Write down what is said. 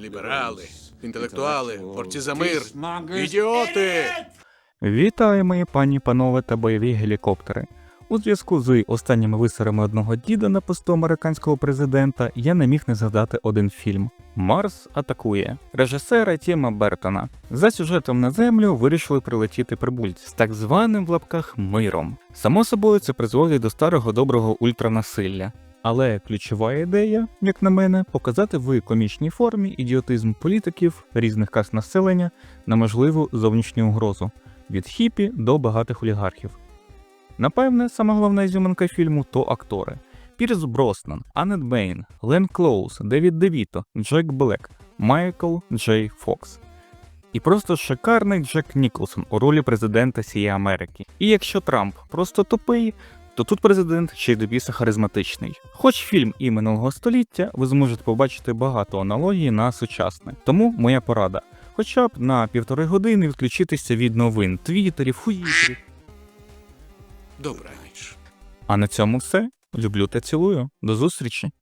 Ліберали, інтелектуали, борці за мир, ідіоти! Вітаю, мої пані панове та бойові гелікоптери. У зв'язку з останніми висорами одного діда на посту американського президента я не міг не згадати один фільм Марс атакує режисера Тіма Бертона. За сюжетом на землю вирішили прилетіти прибульці з так званим в лапках миром. Само собою, це призводить до старого доброго ультранасилля. Але ключова ідея, як на мене, показати в комічній формі ідіотизм політиків різних каст населення на можливу зовнішню угрозу від хіпі до багатих олігархів. Напевне, сама головна ізюминка фільму то актори: Пірс Броснан, Аннет Бейн, Лен Клоуз, Девід Девіто, Джек Блек, Майкл Джей Фокс. І просто шикарний Джек Ніколсон у ролі президента сієї Америки. І якщо Трамп просто тупий, то тут президент ще й до біса харизматичний. Хоч фільм і минулого століття, ви зможете побачити багато аналогій на сучасне. Тому моя порада. Хоча б на півтори години відключитися від новин, твіттерів, хуїтрів. Добра ніч. А на цьому все. Люблю та цілую. До зустрічі.